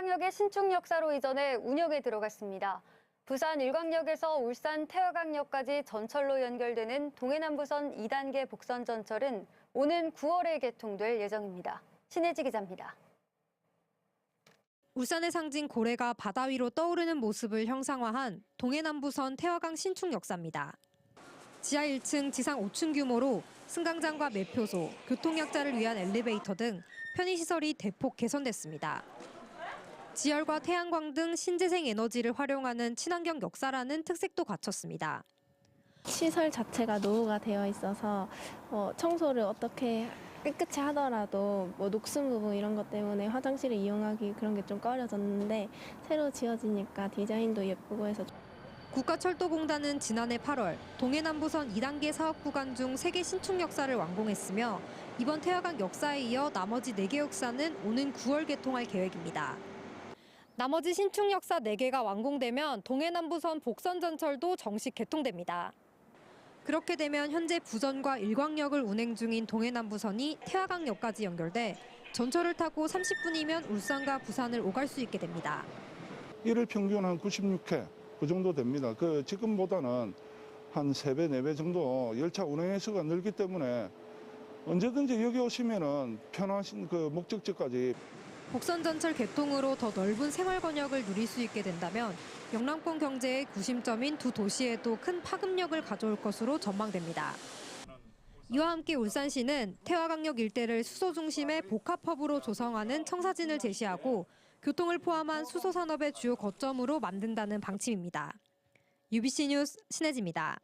태화강역의 신축 역사로 이전해 운역에 들어갔습니다. 부산 일광역에서 울산 태화강역까지 전철로 연결되는 동해남부선 2단계 복선 전철은 오는 9월에 개통될 예정입니다. 신혜지 기자입니다. 울산의 상징 고래가 바다 위로 떠오르는 모습을 형상화한 동해남부선 태화강 신축 역사입니다. 지하 1층, 지상 5층 규모로 승강장과 매표소, 교통약자를 위한 엘리베이터 등 편의시설이 대폭 개선됐습니다. 지열과 태양광 등 신재생 에너지를 활용하는 친환경 역사라는 특색도 갖췄습니다. 시설 자체가 노후가 되어 있어서 뭐 청소를 어떻게 깨끗이 하더라도 뭐 녹슨 부분 이런 것 때문에 화장실을 이용하기 그런 게 좀 꺼려졌는데 새로 지어지니까 디자인도 예쁘고 해서 국가철도공단은 지난해 8월 동해남부선 2단계 사업 구간 중 3개 신축 역사를 완공했으며 이번 태화강 역사에 이어 나머지 4개 역사는 오는 9월 개통할 계획입니다. 나머지 신축 역사 4개가 완공되면 동해남부선 복선전철도 정식 개통됩니다. 그렇게 되면 현재 부전과 일광역을 운행 중인 동해남부선이 태화강역까지 연결돼 전철을 타고 30분이면 울산과 부산을 오갈 수 있게 됩니다. 일일 평균 한 96회 그 정도 됩니다. 그 지금보다는 한 3배, 4배 정도 열차 운행 횟수가 늘기 때문에 언제든지 여기 오시면은 편하신 그 목적지까지 복선전철 개통으로 더 넓은 생활 권역을 누릴 수 있게 된다면 영남권 경제의 구심점인 두 도시에도 큰 파급력을 가져올 것으로 전망됩니다. 이와 함께 울산시는 태화강역 일대를 수소 중심의 복합허브로 조성하는 청사진을 제시하고 교통을 포함한 수소 산업의 주요 거점으로 만든다는 방침입니다. UBC 뉴스 신혜지입니다.